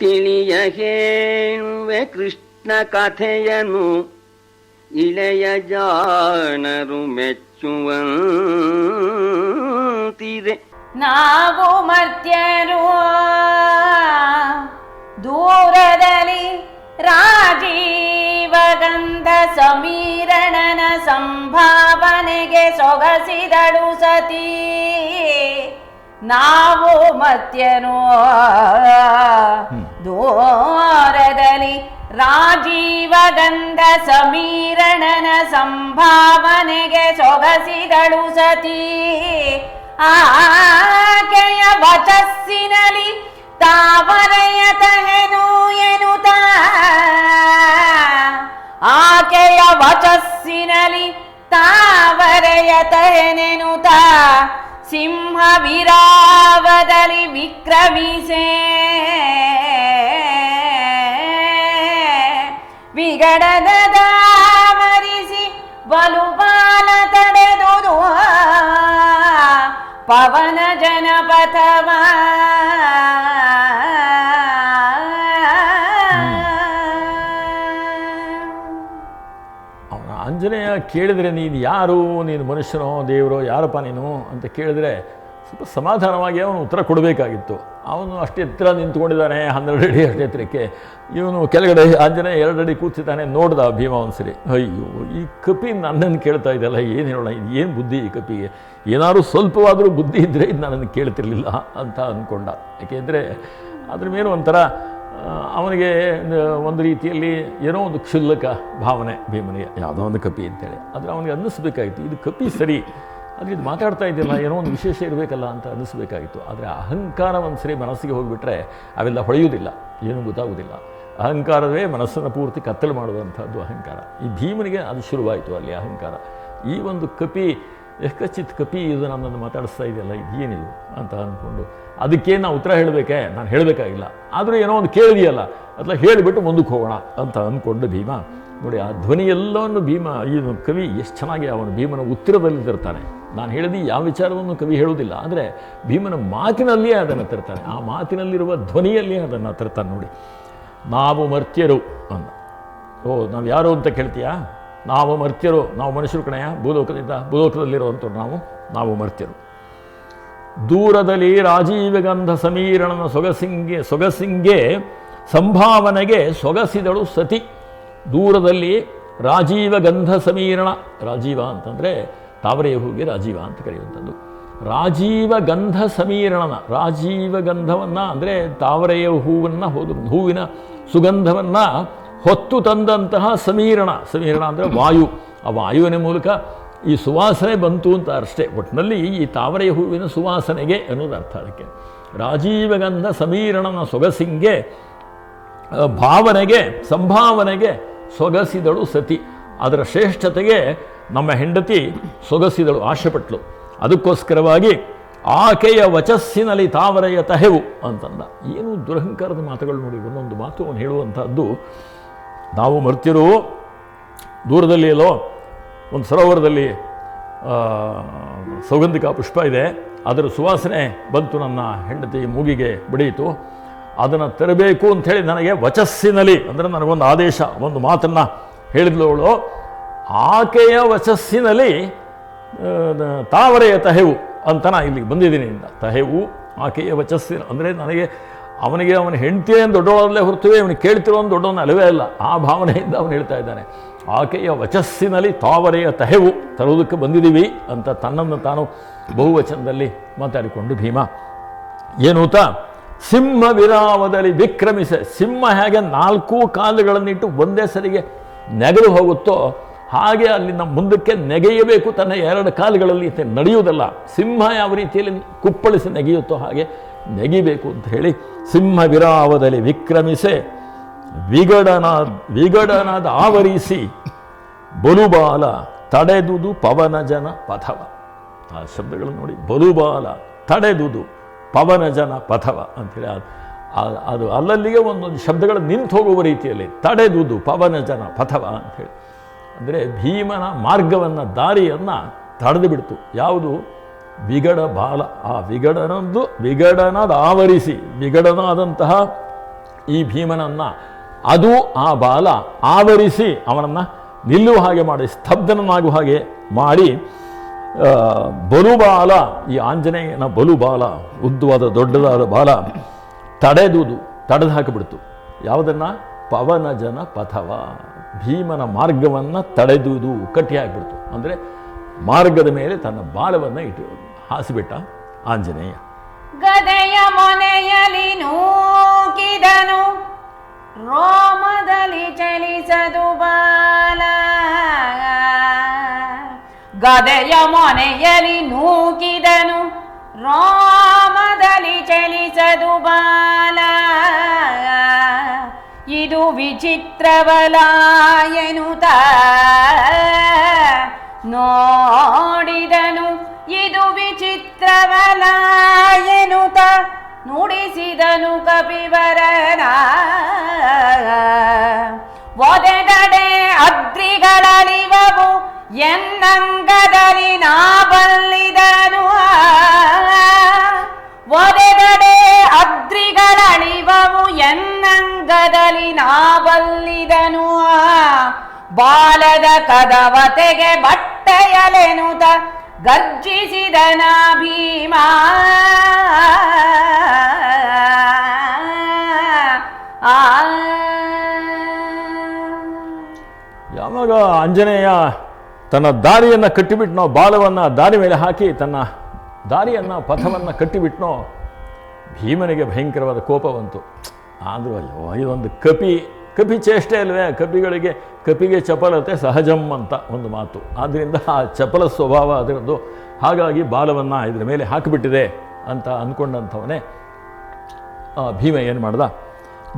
ತಿಳಿಯ ಹೇಳುವೆ ಕೃಷ್ಣ ಕಥೆಯನು ಇಳೆಯ ಜಾಣರು ಮೆಚ್ಚುವಂತಿದೆ ನಾವು ಮರ್ತ್ಯರು ದೂರದಲ್ಲಿ ರಾಜೀವಗಂಧ ಸಮೀರಣನ ಸಂಭಾವನೆಗೆ ಸೊಗಸಿದಳು ಸತಿ. ನಾವು ಮತ್ಯನೋ ದೋರದಲ್ಲಿ ರಾಜೀವ ಗಂಧ ಸಮೀರಣನ ಸಂಭಾವನೆಗೆ ಸೊಗಸಿದಳು ಸತಿ. ಆಕೆಯ ವಚಸ್ಸಿನಲ್ಲಿ ತಾವರೆಯ ತಹೆನು ಎನುತ ಆಕೆಯ ವಚಸ್ಸಿನಲ್ಲಿ ತಾವರೆಯ ತಹೆನೆನುತ ಸಿಂಹ ವಿರಾವದಲ್ಲಿ ವಿಕ್ರಮಿಸೆ. ವಿಗಡದ ದಾವರಿಸಿ ಬಲುಬಾಲ ತಡೆದು ಪವನ ಜನಪಥವ. ಆಂಜನೇಯ ಕೇಳಿದರೆ ನೀನು ಯಾರು, ನೀನು ಮನುಷ್ಯನೋ, ದೇವರೋ, ಯಾರಪ್ಪ ನೀನು ಅಂತ ಕೇಳಿದರೆ ಸ್ವಲ್ಪ ಸಮಾಧಾನವಾಗಿ ಅವನು ಉತ್ತರ ಕೊಡಬೇಕಾಗಿತ್ತು. ಅವನು ಅಷ್ಟು ಎತ್ತರ ನಿಂತ್ಕೊಂಡಿದ್ದಾನೆ, ಹನ್ನೆರಡು ಅಡಿ ಅಷ್ಟು ಎತ್ತರಕ್ಕೆ. ಇವನು ಕೆಳಗಡೆ ಆಂಜನೇಯ ಎರಡು ಅಡಿ ಕೂತಿದ್ದಾನೆ, ನೋಡ್ದ ಭೀಮ ಒಂದ್ಸರಿ ಅಯ್ಯೋ, ಈ ಕಪಿ ನನ್ನನ್ನು ಕೇಳ್ತಾ ಇದೆಯಲ್ಲ, ಏನು ಹೇಳೋಣ, ಇದು ಏನು ಬುದ್ಧಿ ಈ ಕಪಿಗೆ? ಏನಾದರೂ ಸ್ವಲ್ಪವಾದರೂ ಬುದ್ಧಿ ಇದ್ದರೆ ಇದು ನನ್ನನ್ನು ಕೇಳ್ತಿರಲಿಲ್ಲ ಅಂತ ಅಂದ್ಕೊಂಡ ಯಾಕೆಂದರೆ ಅದ್ರ ಮೇಲೆ ಒಂಥರ ಅವನಿಗೆ ಒಂದು ರೀತಿಯಲ್ಲಿ ಏನೋ ಒಂದು ಕ್ಷುಲ್ಲಕ ಭಾವನೆ, ಭೀಮನಿಗೆ. ಯಾವುದೋ ಒಂದು ಕಪಿ ಅಂತೇಳಿ. ಆದರೆ ಅವನಿಗೆ ಅನ್ನಿಸ್ಬೇಕಾಗಿತ್ತು ಇದು ಕಪಿ ಸರಿ, ಆದರೆ ಇದು ಮಾತಾಡ್ತಾ ಇದ್ದಿಲ್ಲ ಏನೋ ಒಂದು ವಿಶೇಷ ಇರಬೇಕಲ್ಲ ಅಂತ ಅನ್ನಿಸ್ಬೇಕಾಗಿತ್ತು ಆದರೆ ಅಹಂಕಾರ ಒಂದು ಸರಿ ಮನಸ್ಸಿಗೆ ಹೋಗಿಬಿಟ್ರೆ ಅವೆಲ್ಲ ಹೊಳೆಯುವುದಿಲ್ಲ, ಏನೂ ಗೊತ್ತಾಗೋದಿಲ್ಲ ಅಹಂಕಾರವೇ ಮನಸ್ಸನ್ನು ಪೂರ್ತಿ ಕತ್ತಲು ಮಾಡುವಂಥದ್ದು ಅಹಂಕಾರ. ಈ ಭೀಮನಿಗೆ ಅದು ಶುರುವಾಯಿತು ಅಲ್ಲಿ ಅಹಂಕಾರ. ಈ ಒಂದು ಕಪಿ ಯಕ್ಕಚಿತ್ ಕಪಿ ಇದು ನನ್ನನ್ನು ಮಾತಾಡಿಸ್ತಾ ಇದೆಯಲ್ಲ ಇದು ಏನಿದು ಅಂತ ಅಂದ್ಕೊಂಡು. ಅದಕ್ಕೆ ನಾವು ಉತ್ತರ ಹೇಳಬೇಕೆ? ನಾನು ಹೇಳಬೇಕಾಗಿಲ್ಲ. ಆದರೂ ಏನೋ ಒಂದು ಕೇಳಿದೆಯಲ್ಲ, ಅಥವಾ ಹೇಳಿಬಿಟ್ಟು ಮುಂದಕ್ಕೆ ಹೋಗೋಣ ಅಂತ ಅಂದ್ಕೊಂಡು ಭೀಮ. ನೋಡಿ, ಆ ಧ್ವನಿಯೆಲ್ಲವನ್ನು ಭೀಮ, ಈ ಕವಿ ಎಷ್ಟು ಚೆನ್ನಾಗಿ ಅವನು ಭೀಮನ ಉತ್ತರದಲ್ಲಿ ತರ್ತಾನೆ. ನಾನು ಹೇಳಿದ ಯಾವ ವಿಚಾರವನ್ನು ಕವಿ ಹೇಳುವುದಿಲ್ಲ, ಆದರೆ ಭೀಮನ ಮಾತಿನಲ್ಲಿಯೇ ಅದನ್ನು ತರ್ತಾನೆ. ಆ ಮಾತಿನಲ್ಲಿರುವ ಧ್ವನಿಯಲ್ಲಿಯೇ ಅದನ್ನು ತರ್ತಾನೆ ನೋಡಿ. ನಾವು ಮರ್ತ್ಯರು ಅಂದ ಓ, ನಾವು ಯಾರು ಅಂತ ಕೇಳ್ತೀಯಾ? ನಾವು ಮರ್ತ್ಯರು, ನಾವು ಮನುಷ್ಯರು ಕಣೆಯ ಭೂಲೋಕದಿಂದ, ಭೂಲೋಕದಲ್ಲಿರುವಂಥವ್ರು ನಾವು ನಾವು ಮರ್ತ್ಯರು. ದೂರದಲ್ಲಿ ರಾಜೀವಗಂಧ ಸಮೀರಣನ ಸೊಗಸಿಂಗೆ ಸೊಗಸಿಂಗೆ ಸಂಭಾವನೆಗೆ ಸೊಗಸಿದಳು ಸತಿ. ದೂರದಲ್ಲಿ ರಾಜೀವ ಗಂಧ ಸಮೀರಣ, ರಾಜೀವ ಅಂತಂದರೆ ತಾವರೆಯ ಹೂವಿಗೆ ರಾಜೀವ ಅಂತ ಕರೆಯುವಂಥದ್ದು. ರಾಜೀವ ಗಂಧ ಸಮೀರಣನ ರಾಜೀವ ಗಂಧವನ್ನು ಅಂದರೆ ತಾವರೆಯ ಹೂವನ್ನು ಹೋದ ಹೂವಿನ ಸುಗಂಧವನ್ನು ಹೊತ್ತು ತಂದಂತಹ ಸಮೀರಣ. ಸಮೀರಣ ಅಂದರೆ ವಾಯು. ಆ ವಾಯುವಿನ ಮೂಲಕ ಈ ಸುವಾಸನೆ ಬಂತು ಅಂತ ಅಷ್ಟೇ. ಒಟ್ಟಿನಲ್ಲಿ ಈ ತಾವರೆಯ ಹೂವಿನ ಸುವಾಸನೆಗೆ ಅನ್ನೋದು ಅರ್ಥ ಅದಕ್ಕೆ. ರಾಜೀವಗಂಧ ಸಮೀರಣನ ಸೊಗಸಿಂಗೆ ಭಾವನೆಗೆ, ಸಂಭಾವನೆಗೆ ಸೊಗಸಿದಳು ಸತಿ. ಅದರ ಶ್ರೇಷ್ಠತೆಗೆ ನಮ್ಮ ಹೆಂಡತಿ ಸೊಗಸಿದಳು, ಆಶೆಪಟ್ಲು. ಅದಕ್ಕೋಸ್ಕರವಾಗಿ ಆಕೆಯ ವಚಸ್ಸಿನಲ್ಲಿ ತಾವರೆಯ ತಹೆವು ಅಂತಂದ. ಏನು ದುರಹಂಕಾರದ ಮಾತುಗಳು ನೋಡಿ, ಒಂದೊಂದು ಮಾತು ಅವನು ಹೇಳುವಂಥದ್ದು ನಾವು ಮರ್ತಿರು ದೂರದಲ್ಲಿ ಎಲ್ಲೋ ಒಂದು ಸರೋವರದಲ್ಲಿ ಸೌಗಂಧಿಕ ಪುಷ್ಪ ಇದೆ. ಅದರ ಸುವಾಸನೆ ಬಂತು, ನನ್ನ ಹೆಂಡತಿ ಮೂಗಿಗೆ ಬಡಿಯಿತು. ಅದನ್ನು ತರಬೇಕು ಅಂಥೇಳಿ ನನಗೆ ವಚಸ್ಸಿನಲ್ಲಿ, ಅಂದರೆ ನನಗೊಂದು ಆದೇಶ, ಒಂದು ಮಾತನ್ನು ಹೇಳಿದ್ಲು ಅವಳು. ಆಕೆಯ ವಚಸ್ಸಿನಲ್ಲಿ ತಾವರೆಯ ತಹೆವು ಅಂತ ನಾನು ಇಲ್ಲಿಗೆ ಬಂದಿದ್ದೀನಿ. ತಹೆವು ಆಕೆಯ ವಚಸ್ಸಿನ, ಅಂದರೆ ನನಗೆ ಅವನಿಗೆ ಅವನ ಹೆಂಡತಿಯೇ ದೊಡ್ಡವಳಲ್ಲೇ ಹೊರತುವೆ ಇವನು ಕೇಳ್ತಿರೋ ದೊಡ್ಡವನ ಅಲವೇ ಅಲ್ಲ. ಆ ಭಾವನೆಯಿಂದ ಅವನು ಹೇಳ್ತಾ ಇದ್ದಾನೆ. ಆಕೆಯ ವಚಸ್ಸಿನಲ್ಲಿ ತಾವರೆಯ ತಹೆವು ತರುವುದಕ್ಕೆ ಬಂದಿದ್ದೀವಿ ಅಂತ ತನ್ನನ್ನು ತಾನು ಬಹುವಚನದಲ್ಲಿ ಮಾತಾಡಿಕೊಂಡು ಭೀಮ. ಏನೂತ ಸಿಂಹ ವಿರಾಮದಲ್ಲಿ ವಿಕ್ರಮಿಸ. ಸಿಂಹ ಹೇಗೆ ನಾಲ್ಕು ಕಾಲುಗಳನ್ನಿಟ್ಟು ಒಂದೇ ಸರಿಗೆ ನೆಗಲು ಹೋಗುತ್ತೋ ಹಾಗೆ ಅಲ್ಲಿಂದ ಮುಂದಕ್ಕೆ ನೆಗೆಯಬೇಕು. ತನ್ನ ಎರಡು ಕಾಲುಗಳಲ್ಲಿ ನಡೆಯುವುದಲ್ಲ. ಸಿಂಹ ಯಾವ ರೀತಿಯಲ್ಲಿ ಕುಪ್ಪಳಿಸಿ ನೆಗೆಯುತ್ತೋ ಹಾಗೆ ನೆಗಿಬೇಕು ಅಂತ ಹೇಳಿ ಸಿಂಹ ವಿರಾವದಲ್ಲಿ ವಿಕ್ರಮಿಸೆ, ವಿಗಡನ, ವಿಗಡನದ ಆವರಿಸಿ ಬಲುಬಾಲ ತಡೆದುದು ಪವನ ಜನ ಪಥವ. ಆ ಶಬ್ದಗಳು ನೋಡಿ, ಬಲುಬಾಲ ತಡೆದುದು ಪವನ ಜನ ಪಥವ ಅಂಥೇಳಿ ಅದು ಅದು ಅಲ್ಲಲ್ಲಿಗೆ ಒಂದೊಂದು ಶಬ್ದಗಳು ನಿಂತು ಹೋಗುವ ರೀತಿಯಲ್ಲಿ ತಡೆದುದು ಪವನ ಜನ ಪಥವ ಅಂಥೇಳಿ ಅಂದರೆ ಭೀಮನ ಮಾರ್ಗವನ್ನು, ದಾರಿಯನ್ನು ತಡೆದು ಬಿಡ್ತು. ಯಾವುದು? ವಿಗಡ ಬಾಲ, ಆ ವಿಗಡನದ್ದು ವಿಗಡನದ ಆವರಿಸಿ ವಿಗಡನಾದಂತಹ ಈ ಭೀಮನನ್ನು ಅದು ಆ ಬಾಲ ಆವರಿಸಿ ಅವನನ್ನು ನಿಲ್ಲುವ ಹಾಗೆ ಮಾಡಿ, ಸ್ತಬ್ಧನನ್ನಾಗುವ ಹಾಗೆ ಮಾಡಿ ಬಲುಬಾಲ, ಈ ಆಂಜನೇಯನ ಬಲುಬಾಲ, ಉದ್ದವಾದ ದೊಡ್ಡದಾದ ಬಾಲ ತಡೆದುದು, ತಡೆದು ಹಾಕಿಬಿಡ್ತು. ಯಾವುದನ್ನು? ಪವನ ಜನ ಪಥವ ಭೀಮನ ಮಾರ್ಗವನ್ನು ತಡೆದುದು ಕಟ್ಟಿ ಹಾಕಿಬಿಡ್ತು ಅಂದರೆ ಮಾರ್ಗದ ಮೇಲೆ ತನ್ನ ಬಾಲವನ್ನು ಇಟ್ಟು ಹಾಸಿಬಿಟ್ಟ ಆಂಜನೇಯ. ಗದೆಯ ಮನೆಯಲ್ಲಿ ನೂಕಿದನು, ರೋಮದಲ್ಲಿ ಚಲಿಸದು ಬಾಲ. ಗದೆಯ ಮನೆಯಲ್ಲಿ ನೂಕಿದನು, ರೋಮದಲ್ಲಿ ಚಲಿಸದು ಬಾಲ. ಇದು ವಿಚಿತ್ರವಲ ಎನ್ನುತ್ತ ನೋಡಿದನು, ಇದು ವಿಚಿತ್ರವಲ ಎನುತ ನುಡಿಸಿದನು ಕಪಿವರನ. ಒದೆಗಡೆ ಅದ್ರಿಗಳಲಿವವು ಎನ್ನಂಗದಲ್ಲಿ ನಾ ಬಲ್ಲಿದನು. ಒದೆಗಡೆ ಅದ್ರಿಗಳಳಿವವು ಎನ್ನಂಗದಲ್ಲಿ ನಾ ಬಲ್ಲಿದನು. ಬಾಲದ ಕದವತೆಗೆ ಬಟ್ಟೆಯಲೆನುತ ಗರ್ಜಿಸಿದನ ಭೀಮ. ಯಾವಾಗ ಆಂಜನೇಯ ತನ್ನ ದಾರಿಯನ್ನು ಕಟ್ಟಿಬಿಟ್ನೋ, ಬಾಲವನ್ನು ದಾರಿ ಮೇಲೆ ಹಾಕಿ ತನ್ನ ದಾರಿಯನ್ನು, ಪಥವನ್ನು ಕಟ್ಟಿಬಿಟ್ನೋ, ಭೀಮನಿಗೆ ಭಯಂಕರವಾದ ಕೋಪ ಬಂತು. ಆದರೂ ಅಯ್ಯೋ, ಇದೊಂದು ಕಪಿ. ಕಪಿ ಚೇಷ್ಟೆ ಅಲ್ವೇ? ಕಪಿಗಳಿಗೆ, ಕಪಿಗೆ ಚಪಲತೆ ಸಹಜಂ ಅಂತ ಒಂದು ಮಾತು. ಆದ್ದರಿಂದ ಆ ಚಪಲ ಸ್ವಭಾವ ಅದರದ್ದು. ಹಾಗಾಗಿ ಬಾಲವನ್ನು ಇದ್ರ ಮೇಲೆ ಹಾಕಿಬಿಟ್ಟಿದೆ ಅಂತ ಅಂದ್ಕೊಂಡಂಥವನೇ ಆ ಭೀಮ ಏನು ಮಾಡ್ದ?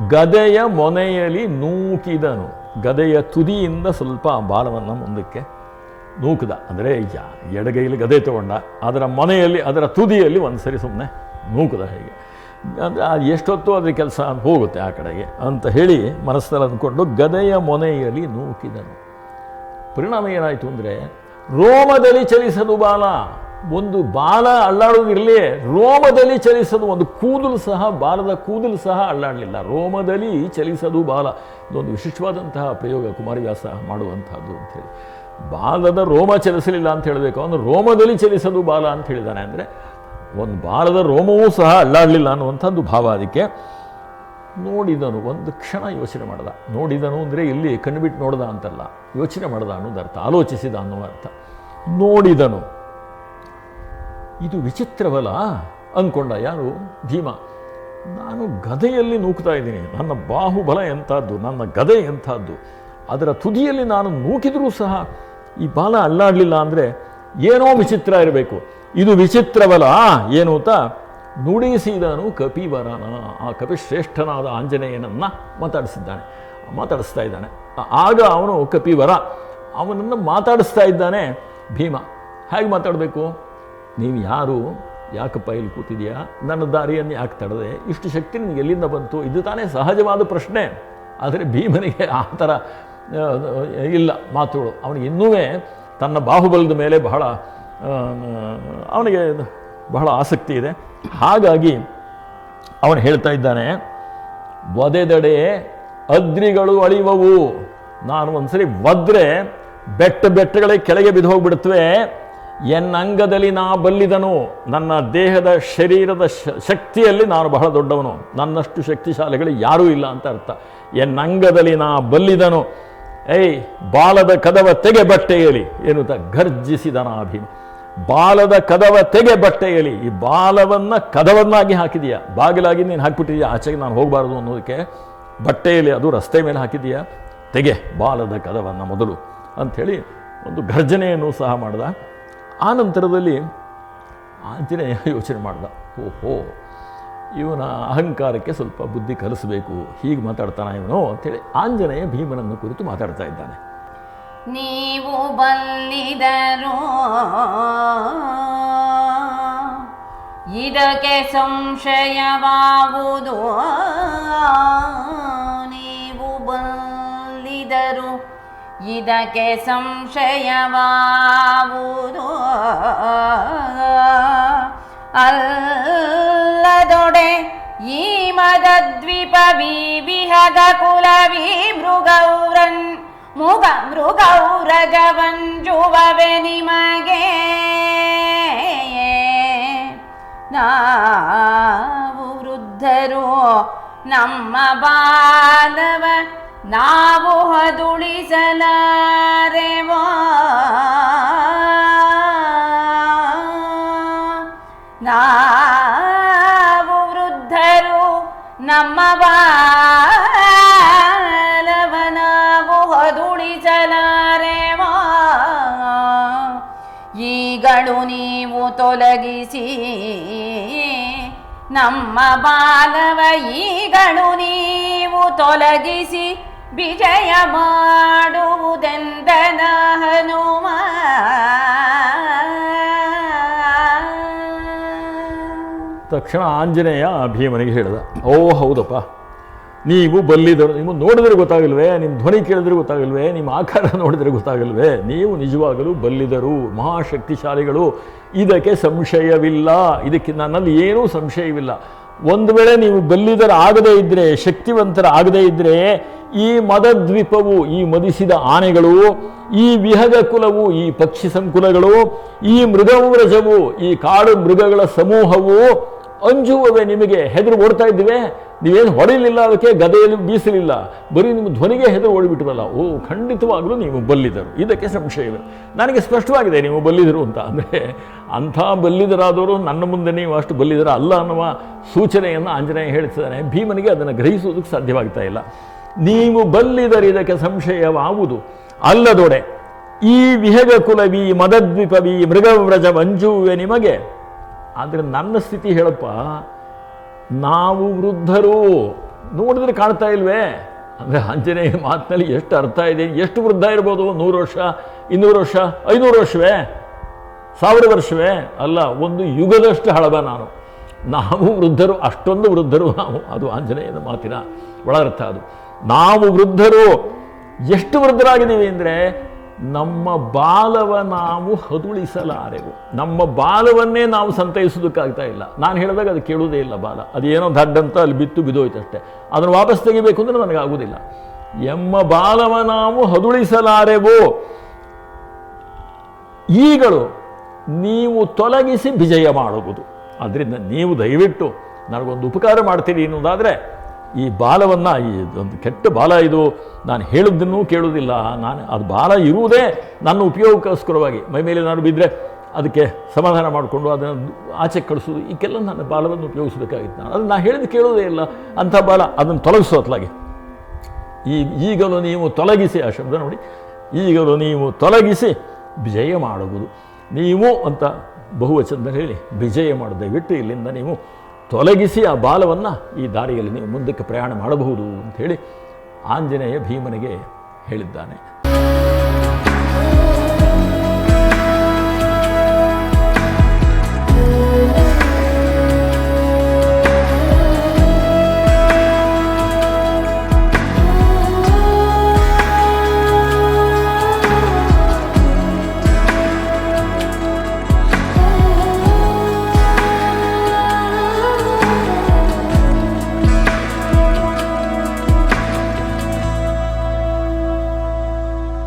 ಗದೆಯ ಮೊನೆಯಲ್ಲಿ ನೂಕಿದನು. ಗದೆಯ ತುದಿಯಿಂದ ಸ್ವಲ್ಪ ಬಾಲವನ್ನು ಮುಂದಕ್ಕೆ ನೂಕಿದ. ಅಂದರೆ ಎಡಗೈಲಿ ಗದೆ ತಗೊಂಡ. ಅದರ ಮೊನೆಯಲ್ಲಿ, ಅದರ ತುದಿಯಲ್ಲಿ ಒಂದು ಸರಿ ಸುಮ್ಮನೆ ನೂಕಿದ ಹೇಗೆ? ಅಂದರೆ ಅದು ಎಷ್ಟೊತ್ತು ಅದ್ರ ಕೆಲಸ ಹೋಗುತ್ತೆ ಆ ಕಡೆಗೆ ಅಂತ ಹೇಳಿ ಮನಸ್ಸಲ್ಲಿ ಅಂದ್ಕೊಂಡು ಗದೆಯ ಮೊನೆಯಲ್ಲಿ ನೂಕಿದನು. ಪರಿಣಾಮ ಏನಾಯಿತು ಅಂದರೆ ರೋಮದಲ್ಲಿ ಚಲಿಸದು ಬಾಲ. ಒಂದು ಬಾಲ ಅಲ್ಲಾಡೋದಿರಲಿ ರೋಮದಲ್ಲಿ ಚಲಿಸದು ಒಂದು ಕೂದಲು ಸಹ, ಬಾಲದ ಕೂದಲು ಸಹ ಅಳ್ಳಾಡಲಿಲ್ಲ. ರೋಮದಲ್ಲಿ ಚಲಿಸದು ಬಾಲ. ಇದೊಂದು ವಿಶಿಷ್ಟವಾದಂತಹ ಪ್ರಯೋಗ ಕುಮಾರವ್ಯಾಸ ಮಾಡುವಂತಹದ್ದು ಹೇಳಿ. ಬಾಲದ ರೋಮ ಚಲಿಸಲಿಲ್ಲ ಅಂತ ಹೇಳಬೇಕು. ಅವನು ರೋಮದಲ್ಲಿ ಚಲಿಸದು ಬಾಲ ಅಂತ ಹೇಳಿದ್ದಾನೆ ಅಂದರೆ ಒಂದು ಬಾಲದ ರೋಮವೂ ಸಹ ಅಲ್ಲಾಡಲಿಲ್ಲ ಅನ್ನುವಂಥದ್ದು ಭಾವ ಅದಕ್ಕೆ. ನೋಡಿದನು, ಒಂದು ಕ್ಷಣ ಯೋಚನೆ ಮಾಡ್ದ. ನೋಡಿದನು ಅಂದರೆ ಇಲ್ಲಿ ಕಣ್ಬಿಟ್ಟು ನೋಡ್ದ ಅಂತಲ್ಲ. ಯೋಚನೆ ಮಾಡ್ದ ಅನ್ನೋದು ಅರ್ಥ ಆಲೋಚಿಸಿದ ಅನ್ನೋ ಅರ್ಥ ನೋಡಿದನು. ಇದು ವಿಚಿತ್ರವಲ್ಲ ಅಂದ್ಕೊಂಡ ಯಾರು? ಭೀಮ. ನಾನು ಗದೆಯಲ್ಲಿ ನೂಕ್ತಾ ಇದ್ದೀನಿ. ನನ್ನ ಬಾಹುಬಲ ಎಂಥದ್ದು, ನನ್ನ ಗದೆ ಎಂಥದ್ದು. ಅದರ ತುದಿಯಲ್ಲಿ ನಾನು ನೂಕಿದರೂ ಸಹ ಈ ಬಾಲ ಅಲ್ಲಾಡಲಿಲ್ಲ ಅಂದರೆ ಏನೋ ವಿಚಿತ್ರ ಇರಬೇಕು. ಇದು ವಿಚಿತ್ರವಲ್ಲ. ಏನು ಅಂತ? ನುಡಿಸಿದನು ಕಪಿವರನ, ಆ ಕಪಿಶ್ರೇಷ್ಠನಾದ ಆಂಜನೇಯನನ್ನು ಮಾತಾಡಿಸಿದ್ದಾನೆ. ಮಾತಾಡಿಸ್ತಾ ಇದ್ದಾನೆ. ಆಗ ಅವನು ಕಪಿವರ, ಅವನನ್ನು ಮಾತಾಡಿಸ್ತಾ ಇದ್ದಾನೆ ಭೀಮ. ಹೇಗೆ ಮಾತಾಡಬೇಕು? ನೀವು ಯಾರು? ಯಾಕೆ ಇಲ್ಲಿ ಕೂತಿದೆಯಾ? ನನ್ನ ದಾರಿಯನ್ನು ಯಾಕೆ ತಡೆದೆ? ಇಷ್ಟು ಶಕ್ತಿ ನಿನಗೆ ಎಲ್ಲಿಂದ ಬಂತು? ಇದು ತಾನೇ ಸಹಜವಾದ ಪ್ರಶ್ನೆ. ಆದರೆ ಭೀಮನಿಗೆ ಆ ಥರ ಇಲ್ಲ ಮಾತುಗಳು ಅವನು ಇನ್ನೂ ತನ್ನ ಬಾಹುಬಲದ ಮೇಲೆ ಬಹಳ ಅವನಿಗೆ ಬಹಳ ಆಸಕ್ತಿ ಇದೆ. ಹಾಗಾಗಿ ಅವನು ಹೇಳ್ತಾ ಇದ್ದಾನೆ ಒದೆದಡೆ ಅದ್ರಿಗಳು ಅಳಿವವು ನಾನು ಒಂದ್ಸರಿ ಒದ್ರೆ ಬೆಟ್ಟ ಬೆಟ್ಟಗಳೇ ಕೆಳಗೆ ಬಿದ್ದು ಹೋಗ್ಬಿಡುತ್ತವೆ ಎನ್ನಂಗದಲ್ಲಿ ನಾ ಬಲ್ಲಿದನು. ನನ್ನ ದೇಹದ ಶರೀರದ ಶಕ್ತಿಯಲ್ಲಿ ನಾನು ಬಹಳ ದೊಡ್ಡವನು. ನನ್ನಷ್ಟು ಶಕ್ತಿಶಾಲಿಗಳು ಯಾರೂ ಇಲ್ಲ ಅಂತ ಅರ್ಥ. ಎನ್ನಂಗದಲ್ಲಿ ನಾ ಬಲ್ಲಿದನು. ಏಯ್, ಬಾಲದ ಕದವ ತೆಗೆ ಬಟ್ಟೆಯಲಿ ಎನ್ನುತ್ತಾ ಗರ್ಜಿಸಿದನ ಭೀಮ ಬಾಲದ ಕದವ ತೆಗೆ ಬಟ್ಟೆ ಬಟ್ಟೆಯಲಿ ಈ ಬಾಲವನ್ನು ಕದವನ್ನಾಗಿ ಹಾಕಿದೀಯ. ಬಾಗಿಲಾಗಿ ನೀನು ಹಾಕ್ಬಿಟ್ಟಿದೀಯಾ. ಆಚೆಗೆ ನಾನು ಹೋಗಬಾರ್ದು ಅನ್ನೋದಕ್ಕೆ ಬಟ್ಟೆಯಲ್ಲಿ ಅದು ರಸ್ತೆ ಮೇಲೆ ಹಾಕಿದೀಯ. ತೆಗೆ ಬಾಲದ ಕದವನ್ನು ಮೊದಲು ಅಂಥೇಳಿ ಒಂದು ಗರ್ಜನೆಯನ್ನು ಸಹ ಮಾಡ್ದ. ಆ ನಂತರದಲ್ಲಿ ಆಂಜನೇಯ ಯೋಚನೆ ಮಾಡ್ದ. ಓಹೋ, ಇವನ ಅಹಂಕಾರಕ್ಕೆ ಸ್ವಲ್ಪ ಬುದ್ಧಿ ಕಲಿಸಬೇಕು. ಹೀಗೆ ಮಾತಾಡ್ತಾನ ಇವನು ಅಂಥೇಳಿ ಆಂಜನೇಯ ಭೀಮನನ್ನು ಕುರಿತು ಮಾತಾಡ್ತಾ ಇದ್ದಾನೆ. ನೀವು ಬಲ್ಲಿದರು? ಇದಕ್ಕೆ ಸಂಶಯವಾಗುವುದು? ನೀವು ಬಲ್ಲಿದರು. ಇದಕ್ಕೆ ಸಂಶಯವಾಗುವುದು? ಅಲ್ಲದೊಡೆ ಈ ಮದದ್ವಿಪವಿ ವಿಹದ ಕುಲವಿ ಮೃಗೌರನ್ ಮುಗ ಮೃಗೌರಜವಂಜುವವೆ ನಿಮಗೆ. ನಾವು ವೃದ್ಧರು ನಮ್ಮ ಬಾಲವ ನಾವು ಹದುಳಿಸಲಾರೆವೋ? ನಾವು ವೃದ್ಧರು ನಮ್ಮ ಬಾಲವ ತೊಲಗಿಸಿ. ನಮ್ಮ ಬಾಲವ ಈಗಳು ನೀವು ತೊಲಗಿಸಿ ವಿಜಯ ಮಾಡುವುದೆಂದನ ಹನುಮ. ತಕ್ಷಣ ಆಂಜನೇಯ ಭೀಮನಿಗೆ ಹೇಳಿದ, ಓ ಹೌದಪ್ಪ. ನೀವು ಬಲ್ಲಿದರು ನೀವು ನೋಡಿದ್ರೆ ಗೊತ್ತಾಗಲ್ವೇ? ನಿಮ್ಮ ಧ್ವನಿ ಕೇಳಿದ್ರೆ ಗೊತ್ತಾಗಲ್ವೇ? ನಿಮ್ಮ ಆಕಾರ ನೋಡಿದ್ರೆ ಗೊತ್ತಾಗಲ್ವೇ? ನೀವು ನಿಜವಾಗಲೂ ಬಲ್ಲಿದರು, ಮಹಾಶಕ್ತಿಶಾಲಿಗಳು. ಇದಕ್ಕೆ ಸಂಶಯವಿಲ್ಲ. ಇದಕ್ಕೆ ನನ್ನಲ್ಲಿ ಏನೂ ಸಂಶಯವಿಲ್ಲ. ಒಂದು ವೇಳೆ ನೀವು ಬಲ್ಲಿದರ ಆಗದೇ ಇದ್ದರೆ ಶಕ್ತಿವಂತರ ಆಗದೇ ಇದ್ದರೆ ಈ ಮದದ್ವೀಪವು, ಈ ಮದಿಸಿದ ಆನೆಗಳು, ಈ ವಿಹಗ ಕುಲವು, ಈ ಪಕ್ಷಿ ಸಂಕುಲಗಳು, ಈ ಮೃಗವ್ರಜವು ಈ ಕಾಡು ಮೃಗಗಳ ಸಮೂಹವು ಅಂಜುವವೆ ನಿಮಗೆ ಹೆದರು ಓಡ್ತಾ ಇದ್ದೀವಿ? ನೀವೇನು ಹೊಡೆಯಲಿಲ್ಲ ಅದಕ್ಕೆ, ಗದೆಯಲ್ಲಿ ಬೀಸಲಿಲ್ಲ. ಬರೀ ನಿಮ್ಮ ಧ್ವನಿಗೆ ಹೆದರು ಓಡಿಬಿಟ್ರಲ್ಲ. ಓ, ಖಂಡಿತವಾಗಲೂ ನೀವು ಬಲ್ಲಿದರು ಇದಕ್ಕೆ ಸಂಶಯವಿಲ್ಲ. ನನಗೆ ಸ್ಪಷ್ಟವಾಗಿದೆ, ನೀವು ಬಲ್ಲಿದರು ಅಂತ. ಅಂದರೆ ಅಂಥ ಬಲ್ಲಿದರಾದವರು ನನ್ನ ಮುಂದೆ ನೀವು ಅಷ್ಟು ಬಲ್ಲಿದರ ಅಲ್ಲ ಅನ್ನುವ ಸೂಚನೆಯನ್ನು ಆಂಜನೇಯ ಹೇಳ್ತಿದ್ದಾನೆ ಭೀಮನಿಗೆ ಅದನ್ನು ಗ್ರಹಿಸುವುದಕ್ಕೆ ಸಾಧ್ಯವಾಗ್ತಾ ಇಲ್ಲ. ನೀವು ಬಲ್ಲಿದರು ಇದಕ್ಕೆ ಸಂಶಯವಾವುದು ಅಲ್ಲದೊಡೆ. ಈ ವಿಹಗ ಕುಲವಿ ಮದದ್ವಿಪವಿ ಮೃಗವ್ರಜ ಮಂಜುವೆ ನಿಮಗೆ ಆದರೆ ನನ್ನ ಸ್ಥಿತಿ ಹೇಳಪ್ಪ, ನಾವು ವೃದ್ಧರು. ನೋಡಿದ್ರೆ ಕಾಣ್ತಾ ಇಲ್ವೇ? ಅಂದರೆ ಆಂಜನೇಯ ಮಾತಿನಲ್ಲಿ ಎಷ್ಟು ಅರ್ಥ ಇದೆ, ಎಷ್ಟು ವೃದ್ಧ ಇರ್ಬೋದು? ನೂರು ವರ್ಷ, ಇನ್ನೂರು ವರ್ಷ, ಐನೂರು ವರ್ಷವೇ? ಸಾವಿರ ವರ್ಷವೇ? ಅಲ್ಲ, ಒಂದು ಯುಗದಷ್ಟು ಹಳಬ ನಾನು. ನಾವು ವೃದ್ಧರು, ಅಷ್ಟೊಂದು ವೃದ್ಧರು ನಾವು. ಅದು ಆಂಜನೇಯನ ಮಾತಿನ ಒಳರ್ಥ ಅದು. ನಾವು ವೃದ್ಧರು. ಎಷ್ಟು ವೃದ್ಧರಾಗಿದ್ದೀವಿ ಅಂದರೆ ನಮ್ಮ ಬಾಲವ ನಾವು ಹದುಳಿಸಲಾರೆವು. ನಮ್ಮ ಬಾಲವನ್ನೇ ನಾವು ಸಂತೈಸೋದಕ್ಕಾಗ್ತಾ ಇಲ್ಲ. ನಾನು ಹೇಳಿದಾಗ ಅದು ಕೇಳುವುದೇ ಇಲ್ಲ ಬಾಲ. ಅದೇನೋ ದಡ್ಡಂತ ಅಲ್ಲಿ ಬಿತ್ತು ಬಿದ್ದೋಯ್ತಷ್ಟೇ ಅದನ್ನು ವಾಪಸ್ ತೆಗಿಬೇಕು ಅಂದರೆ ನನಗಾಗುವುದಿಲ್ಲ ಎಮ್ಮ ಬಾಲವ ನಾವು ಹದುಳಿಸಲಾರೆವು. ಈಗಳು ನೀವು ತೊಲಗಿಸಿ ವಿಜಯ ಮಾಡುವುದು. ಅದರಿಂದ ನೀವು ದಯವಿಟ್ಟು ನನಗೊಂದು ಉಪಕಾರ ಮಾಡ್ತೀರಿ ಅನ್ನೋದಾದರೆ ಈ ಬಾಲವನ್ನು, ಈ ಒಂದು ಕೆಟ್ಟ ಬಾಲ ಇದು, ನಾನು ಹೇಳಿದ್ದನ್ನು ಕೇಳುವುದಿಲ್ಲ. ನಾನು, ಅದು ಬಾಲ ಇರುವುದೇ ನನ್ನ ಉಪಯೋಗಕ್ಕೋಸ್ಕರವಾಗಿ. ಮೈ ಮೇಲೆ ನಾನು ಬಿದ್ದರೆ ಅದಕ್ಕೆ ಸಮಾಧಾನ ಮಾಡಿಕೊಂಡು ಅದನ್ನು ಆಚೆ ಕಳಿಸೋದು ಈಗೆಲ್ಲ ನನ್ನ ಬಾಲವನ್ನು ಉಪಯೋಗಿಸಬೇಕಾಗಿತ್ತು ನಾನು. ಅದನ್ನು ನಾನು ಹೇಳಿದ್ದು ಕೇಳೋದೇ ಇಲ್ಲ. ಅಂಥ ಬಾಲ ಅದನ್ನು ತೊಲಗಿಸೋ ಅತ್ಲಾಗೆ. ಈ, ಈಗಲೂ ನೀವು ತೊಲಗಿಸಿ, ಆ ಶಬ್ದ ನೋಡಿ. ಈಗಲೂ ನೀವು ತೊಲಗಿಸಿ ವಿಜಯ ಮಾಡುವುದು. ನೀವು ಅಂತ ಬಹುವಚನದಲ್ಲಿ ಹೇಳಿ, ವಿಜಯ ಮಾಡು. ದಯವಿಟ್ಟು ಇಲ್ಲಿಂದ ನೀವು ತೊಲಗಿಸಿ ಆ ಬಾಲವನ್ನು ಈ ದಾರಿಯಲ್ಲಿ ನೀವು ಮುಂದಕ್ಕೆ ಪ್ರಯಾಣ ಮಾಡಬಹುದು ಅಂತ ಹೇಳಿ ಆಂಜನೇಯ ಭೀಮನಿಗೆ ಹೇಳಿದ್ದಾನೆ.